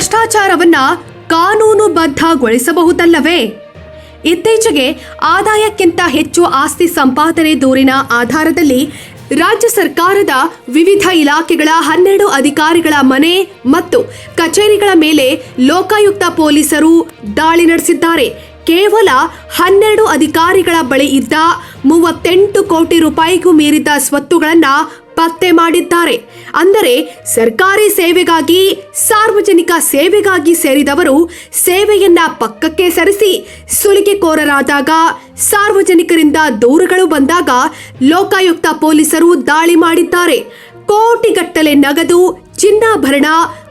ಭ್ರಷ್ಟಾಚಾರವನ್ನ ಕಾನೂನುಬದ್ಧಗೊಳಿಸಬಹುದಲ್ಲವೇ? ಇತ್ತೀಚೆಗೆ ಆದಾಯಕ್ಕಿಂತ ಹೆಚ್ಚು ಆಸ್ತಿ ಸಂಪಾದನೆ ದೂರಿನ ಆಧಾರದಲ್ಲಿ ರಾಜ್ಯ ಸರ್ಕಾರದ ವಿವಿಧ ಇಲಾಖೆಗಳ ಹನ್ನೆರಡು ಅಧಿಕಾರಿಗಳ ಮನೆ ಮತ್ತು ಕಚೇರಿಗಳ ಮೇಲೆ ಲೋಕಾಯುಕ್ತ ಪೊಲೀಸರು ದಾಳಿ ನಡೆಸಿದ್ದಾರೆ. ಕೇವಲ ಹನ್ನೆರಡು ಅಧಿಕಾರಿಗಳ ಬಳಿ ಇದ್ದ ಮೂವತ್ತೆಂಟು ಕೋಟಿ ರೂಪಾಯಿಗೂ ಮೀರಿದ ಸ್ವತ್ತುಗಳನ್ನು ಪತ್ತೆ ಮಾಡಿದ್ದಾರೆ. ಅಂದರೆ ಸರ್ಕಾರಿ ಸೇವೆಗಾಗಿ, ಸಾರ್ವಜನಿಕ ಸೇವೆಗಾಗಿ ಸೇರಿದವರು ಸೇವೆಯನ್ನ ಪಕ್ಕಕ್ಕೆ ಸರಿಸಿ ಸುಲಿಗೆಕೋರರಾದಾಗ ಸಾರ್ವಜನಿಕರಿಂದ ದೂರುಗಳು ಬಂದಾಗ ಲೋಕಾಯುಕ್ತ ಪೊಲೀಸರು ದಾಳಿ ಮಾಡಿದ್ದಾರೆ. ಕೋಟಿಗಟ್ಟಲೆ ನಗದು, ಚಿನ್ನಾಭರಣ,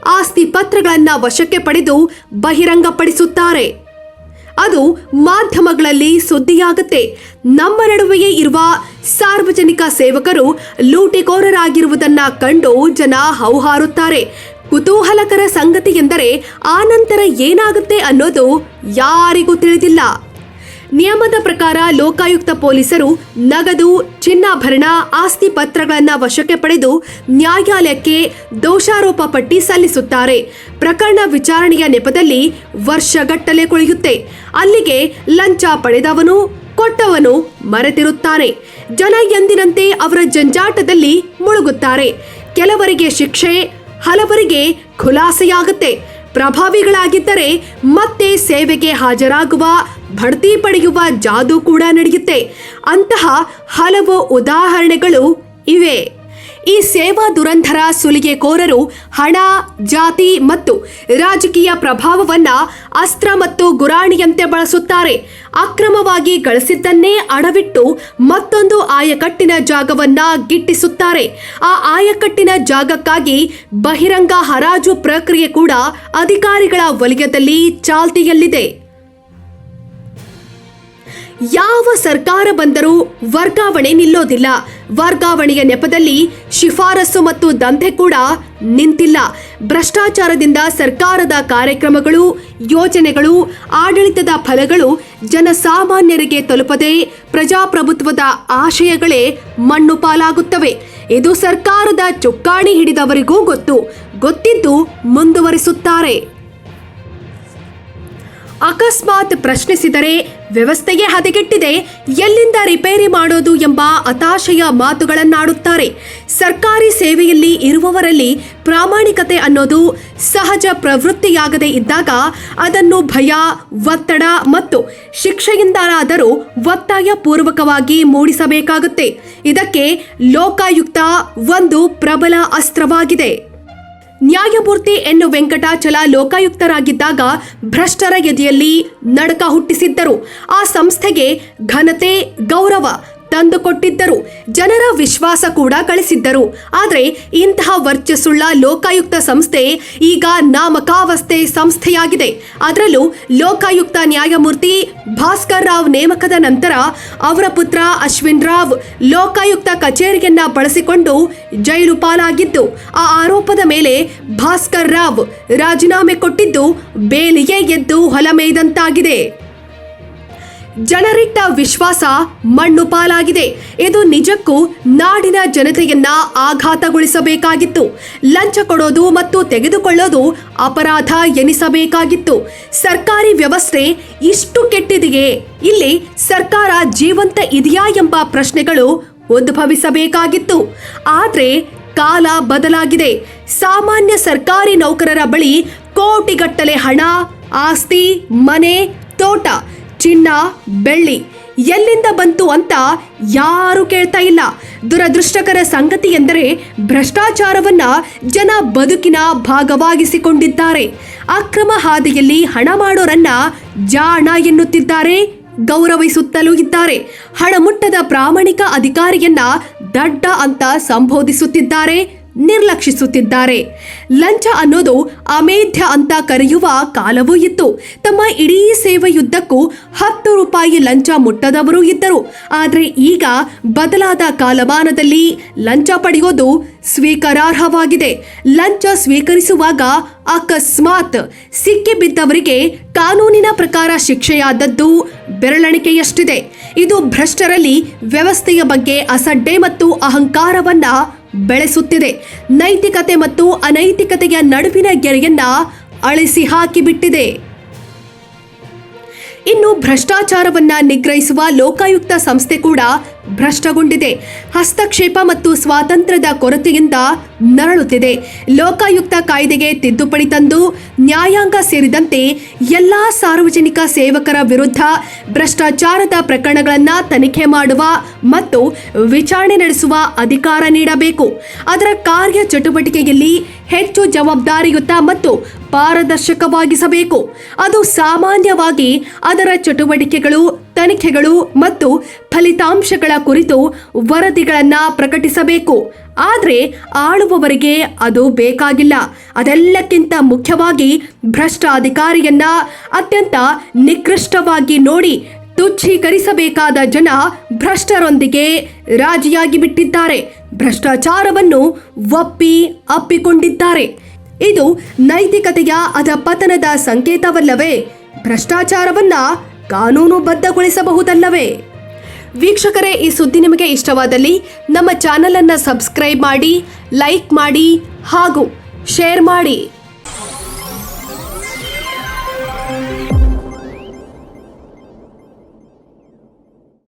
ಆಸ್ತಿ ಪತ್ರಗಳನ್ನ ವಶಕ್ಕೆ ಪಡೆದು ಬಹಿರಂಗಪಡಿಸುತ್ತಾರೆ. ಅದು ಮಾಧ್ಯಮಗಳಲ್ಲಿ ಸುದ್ದಿಯಾಗುತ್ತೆ. ನಮ್ಮ ನಡುವೆಯೇ ಇರುವ ಸಾರ್ವಜನಿಕ ಸೇವಕರು ಲೂಟಿಕೋರರಾಗಿರುವುದನ್ನ ಕಂಡು ಜನ ಹೌಹಾರುತ್ತಾರೆ. ಕುತೂಹಲಕರ ಸಂಗತಿ ಎಂದರೆ ನಂತರ ಏನಾಗುತ್ತೆ ಅನ್ನೋದು ಯಾರಿಗೂ ತಿಳಿದಿಲ್ಲ. ನಿಯಮದ ಪ್ರಕಾರ ಲೋಕಾಯುಕ್ತ ಪೊಲೀಸರು ನಗದು, ಚಿನ್ನಾಭರಣ, ಆಸ್ತಿ ಪತ್ರಗಳನ್ನು ವಶಕ್ಕೆ ಪಡೆದು ನ್ಯಾಯಾಲಯಕ್ಕೆ ದೋಷಾರೋಪ ಪಟ್ಟಿ ಸಲ್ಲಿಸುತ್ತಾರೆ. ಪ್ರಕರಣ ವಿಚಾರಣೆಯ ನೆಪದಲ್ಲಿ ವರ್ಷಗಟ್ಟಲೆ ಕುಳಿಯುತ್ತೆ. ಅಲ್ಲಿಗೆ ಲಂಚ ಪಡೆದವನು, ಕೊಟ್ಟವನು ಮರೆತಿರುತ್ತಾನೆ. ಜನ ಎಂದಿನಂತೆ ಅವರ ಜಂಜಾಟದಲ್ಲಿ ಮುಳುಗುತ್ತಾರೆ. ಕೆಲವರಿಗೆ ಶಿಕ್ಷೆ, ಹಲವರಿಗೆ ಖುಲಾಸೆಯಾಗುತ್ತೆ. ಪ್ರಭಾವಿಗಳಾಗಿದ್ದರೆ ಮತ್ತೆ ಸೇವೆಗೆ ಹಾಜರಾಗುವ ಬಡ್ತಿ ಪಡೆಯುವ ಜಾದು ಕೂಡ ನಡೆಯುತ್ತೆ. ಅಂತಹ ಹಲವು ಉದಾಹರಣೆಗಳು ಇವೆ. ಈ ಸೇವಾ ದುರಂಧರ ಸುಲಿಗೆಕೋರರು ಹಣ, ಜಾತಿ ಮತ್ತು ರಾಜಕೀಯ ಪ್ರಭಾವವನ್ನ ಅಸ್ತ್ರ ಮತ್ತು ಗುರಾಣಿಯಂತೆ ಬಳಸುತ್ತಾರೆ. ಅಕ್ರಮವಾಗಿ ಗಳಿಸಿದ್ದನ್ನೇ ಅಡವಿಟ್ಟು ಮತ್ತೊಂದು ಆಯಕಟ್ಟಿನ ಜಾಗವನ್ನ ಗಿಟ್ಟಿಸುತ್ತಾರೆ. ಆ ಆಯಕಟ್ಟಿನ ಜಾಗಕ್ಕಾಗಿ ಬಹಿರಂಗ ಹರಾಜು ಪ್ರಕ್ರಿಯೆ ಕೂಡ ಅಧಿಕಾರಿಗಳ ವಲಯದಲ್ಲಿ ಚಾಲ್ತಿಯಲ್ಲಿದೆ. ಯಾವ ಸರ್ಕಾರ ಬಂದರೂ ವರ್ಗಾವಣೆ ನಿಲ್ಲೋದಿಲ್ಲ. ವರ್ಗಾವಣೆಯ ನೆಪದಲ್ಲಿ ಶಿಫಾರಸು ಮತ್ತು ದಂಧೆ ಕೂಡ ನಿಂತಿಲ್ಲ. ಭ್ರಷ್ಟಾಚಾರದಿಂದ ಸರ್ಕಾರದ ಕಾರ್ಯಕ್ರಮಗಳು, ಯೋಜನೆಗಳು, ಆಡಳಿತದ ಫಲಗಳು ಜನಸಾಮಾನ್ಯರಿಗೆ ತಲುಪದೆ ಪ್ರಜಾಪ್ರಭುತ್ವದ ಆಶಯಗಳೇ ಮಣ್ಣು ಪಾಲಾಗುತ್ತವೆ. ಇದು ಸರ್ಕಾರದ ಚುಕ್ಕಾಣಿ ಹಿಡಿದವರಿಗೂ ಗೊತ್ತು. ಗೊತ್ತಿದ್ದು ಮುಂದುವರಿಸುತ್ತಾರೆ. ಅಕಸ್ಮಾತ್ ಪ್ರಶ್ನಿಸಿದರೆ ವ್ಯವಸ್ಥೆಯೇ ಹದಗೆಟ್ಟಿದೆ. ಎಲ್ಲಿಂದ ರಿಪೇರಿ ಮಾಡೋದು ಎಂಬ ಹತಾಶೆಯ ಮಾತುಗಳನ್ನಾಡುತ್ತಾರೆ. ಸರ್ಕಾರಿ ಸೇವೆಯಲ್ಲಿ ಇರುವವರಲ್ಲಿ ಪ್ರಾಮಾಣಿಕತೆ ಅನ್ನೋದು ಸಹಜ ಪ್ರವೃತ್ತಿಯಾಗದೆ ಇದ್ದಾಗ ಅದನ್ನು ಭಯ, ಒತ್ತಡ ಮತ್ತು ಶಿಕ್ಷೆಯಿಂದಾದರೂ ಒತ್ತಾಯ ಪೂರ್ವಕವಾಗಿ ಮೂಡಿಸಬೇಕಾಗುತ್ತೆ. ಇದಕ್ಕೆ ಲೋಕಾಯುಕ್ತ ಒಂದು ಪ್ರಬಲ ಅಸ್ತ್ರವಾಗಿದೆ. ನ್ಯಾಯಮೂರ್ತಿ ಎನ್ ವೆಂಕಟಾಚಲ ಲೋಕಾಯುಕ್ತರಾಗಿದ್ದಾಗ ಭ್ರಷ್ಟರ ಎದೆಯಲ್ಲಿ ನಡಕ ಹುಟ್ಟಿಸಿದ್ದರು. ಆ ಸಂಸ್ಥೆಗೆ ಘನತೆ ಗೌರವ ತಂದುಕೊಟ್ಟಿದ್ದರು. ಜನರ ವಿಶ್ವಾಸ ಕೂಡ ಗಳಿಸಿದ್ದರು. ಆದರೆ ಇಂತಹ ವರ್ಚಸ್ಸುಳ್ಳ ಲೋಕಾಯುಕ್ತ ಸಂಸ್ಥೆ ಈಗ ನಾಮಕಾವಸ್ಥೆ ಸಂಸ್ಥೆಯಾಗಿದೆ. ಅದರಲ್ಲೂ ಲೋಕಾಯುಕ್ತ ನ್ಯಾಯಮೂರ್ತಿ ಭಾಸ್ಕರ್ ರಾವ್ ನೇಮಕದ ನಂತರ ಅವರ ಪುತ್ರ ಅಶ್ವಿನ್ ರಾವ್ ಲೋಕಾಯುಕ್ತ ಕಚೇರಿಯನ್ನ ಬಳಸಿಕೊಂಡು ಜೈಲು ಪಾಲಾಗಿದ್ದು, ಆ ಆರೋಪದ ಮೇಲೆ ಭಾಸ್ಕರ್ ರಾವ್ ರಾಜೀನಾಮೆ ಕೊಟ್ಟಿದ್ದು ಬೇಲಿಗೆ ಎದ್ದು ಹೊಲಮೇಯ್ದಂತಾಗಿದೆ ಜನರಿಟ್ಟ ವಿಶ್ವಾಸ ಮಣ್ಣು ಪಾಲಾಗಿದೆ. ಇದು ನಿಜಕ್ಕೂ ನಾಡಿನ ಜನತೆಯನ್ನ ಆಘಾತಗೊಳಿಸಬೇಕಾಗಿತ್ತು. ಲಂಚ ಕೊಡೋದು ಮತ್ತು ತೆಗೆದುಕೊಳ್ಳೋದು ಅಪರಾಧ ಎನಿಸಬೇಕಾಗಿತ್ತು. ಸರ್ಕಾರಿ ವ್ಯವಸ್ಥೆ ಇಷ್ಟು ಕೆಟ್ಟಿದೆಯೇ? ಇಲ್ಲಿ ಸರ್ಕಾರ ಜೀವಂತ ಇದೆಯಾ ಎಂಬ ಪ್ರಶ್ನೆಗಳು ಉದ್ಭವಿಸಬೇಕಾಗಿತ್ತು. ಆದ್ರೆ ಕಾಲ ಬದಲಾಗಿದೆ. ಸಾಮಾನ್ಯ ಸರ್ಕಾರಿ ನೌಕರರ ಬಳಿ ಕೋಟಿಗಟ್ಟಲೆ ಹಣ, ಆಸ್ತಿ, ಮನೆ, ತೋಟ ಚಿನ್ನ, ಬೆಳ್ಳಿ ಎಲ್ಲಿಂದ ಬಂತು ಅಂತ ಯಾರು ಕೇಳ್ತಾ ಇಲ್ಲ. ದುರದೃಷ್ಟಕರ ಸಂಗತಿ ಎಂದರೆ ಭ್ರಷ್ಟಾಚಾರವನ್ನ ಜನ ಬದುಕಿನ ಭಾಗವಾಗಿಸಿಕೊಂಡಿದ್ದಾರೆ. ಅಕ್ರಮ ಹಾದಿಯಲ್ಲಿ ಹಣ ಮಾಡೋರನ್ನ ಜಾಣ ಎನ್ನುತ್ತಿದ್ದಾರೆ, ಗೌರವಿಸುತ್ತಲೂ ಇದ್ದಾರೆ. ಹಣ ಮುಟ್ಟದ ಪ್ರಾಮಾಣಿಕ ಅಧಿಕಾರಿಯನ್ನ ದಡ್ಡ ಅಂತ ಸಂಬೋಧಿಸುತ್ತಿದ್ದಾರೆ. ನಿರ್ಲಕ್ಷಿಸುತ್ತಿದ್ದಾರೆ. ಲಂಚ ಅನ್ನೋದು ಅಮೇಧ್ಯ ಅಂತ ಕರೆಯುವ ಕಾಲವೂ ಇತ್ತು. ತಮ್ಮ ಇಡೀ ಸೇವೆಯುದ್ದಕ್ಕೂ ಹತ್ತು ರೂಪಾಯಿ ಲಂಚ ಮುಟ್ಟದವರೂ ಇದ್ದರು. ಆದರೆ ಈಗ ಬದಲಾದ ಕಾಲಮಾನದಲ್ಲಿ ಲಂಚ ಪಡೆಯೋದು ಸ್ವೀಕಾರಾರ್ಹವಾಗಿದೆ. ಲಂಚ ಸ್ವೀಕರಿಸುವಾಗ ಅಕಸ್ಮಾತ್ ಸಿಕ್ಕಿಬಿದ್ದವರಿಗೆ ಕಾನೂನಿನ ಪ್ರಕಾರ ಶಿಕ್ಷೆಯಾದದ್ದು ಬೆರಳೆಣಿಕೆಯಷ್ಟಿದೆ. ಇದು ಭ್ರಷ್ಟರಲ್ಲಿ ವ್ಯವಸ್ಥೆಯ ಬಗ್ಗೆ ಅಸಡ್ಡೆ ಮತ್ತು ಅಹಂಕಾರವನ್ನ ಬೆಳೆಸುತ್ತಿದೆ. ನೈತಿಕತೆ ಮತ್ತು ಅನೈತಿಕತೆಯ ನಡುವಿನ ಗೆರೆಯನ್ನ ಅಳಿಸಿ ಹಾಕಿಬಿಟ್ಟಿದೆ. ಇನ್ನು ಭ್ರಷ್ಟಾಚಾರವನ್ನ ನಿಗ್ರಹಿಸುವ ಲೋಕಾಯುಕ್ತ ಸಂಸ್ಥೆ ಕೂಡ ಭ್ರಷ್ಟಗೊಂಡಿದೆ. ಹಸ್ತಕ್ಷೇಪ ಮತ್ತು ಸ್ವಾತಂತ್ರ್ಯದ ಕೊರತೆಯಿಂದ ನರಳುತ್ತಿದೆ. ಲೋಕಾಯುಕ್ತ ಕಾಯ್ದೆಗೆ ತಿದ್ದುಪಡಿ ತಂದು ನ್ಯಾಯಾಂಗ ಸೇರಿದಂತೆ ಎಲ್ಲಾ ಸಾರ್ವಜನಿಕ ಸೇವಕರ ವಿರುದ್ಧ ಭ್ರಷ್ಟಾಚಾರದ ಪ್ರಕರಣಗಳನ್ನು ತನಿಖೆ ಮಾಡುವ ಮತ್ತು ವಿಚಾರಣೆ ನಡೆಸುವ ಅಧಿಕಾರ ನೀಡಬೇಕು. ಅದರ ಕಾರ್ಯ ಚಟುವಟಿಕೆಯಲ್ಲಿ ಹೆಚ್ಚು ಜವಾಬ್ದಾರಿಯುತ ಮತ್ತು ಪಾರದರ್ಶಕವಾಗಿಸಬೇಕು. ಅದು ಸಾಮಾನ್ಯವಾಗಿ ಅದರ ಚಟುವಟಿಕೆಗಳು, ತನಿಖೆಗಳು ಮತ್ತು ಫಲಿತಾಂಶಗಳ ಕುರಿತು ವರದಿಗಳನ್ನು ಪ್ರಕಟಿಸಬೇಕು. ಆದರೆ ಆಳುವವರಿಗೆ ಅದು ಬೇಕಾಗಿಲ್ಲ. ಅದೆಲ್ಲಕ್ಕಿಂತ ಮುಖ್ಯವಾಗಿ ಭ್ರಷ್ಟ ಅಧಿಕಾರಿಯನ್ನ ಅತ್ಯಂತ ನಿಕೃಷ್ಟವಾಗಿ ನೋಡಿ ತುಚ್ಛೀಕರಿಸಬೇಕಾದ ಜನ ಭ್ರಷ್ಟರೊಂದಿಗೆ ರಾಜಿಯಾಗಿ ಬಿಟ್ಟಿದ್ದಾರೆ. ಭ್ರಷ್ಟಾಚಾರವನ್ನು ಒಪ್ಪಿ ಅಪ್ಪಿಕೊಂಡಿದ್ದಾರೆ. ಇದು ನೈತಿಕತೆಯ ಅಧಪತನದ ಸಂಕೇತವಲ್ಲವೇ? ಭ್ರಷ್ಟಾಚಾರವನ್ನ ಕಾನೂನುಬದ್ಧಗೊಳಿಸಬಹುದಲ್ಲವೇ? ವೀಕ್ಷಕರೇ, ಈ ಸುದ್ದಿ ನಿಮಗೆ ಇಷ್ಟವಾದಲ್ಲಿ ನಮ್ಮ ಚಾನಲನ್ನು ಸಬ್ಸ್ಕ್ರೈಬ್ ಮಾಡಿ, ಲೈಕ್ ಮಾಡಿ ಹಾಗೂ ಶೇರ್ ಮಾಡಿ.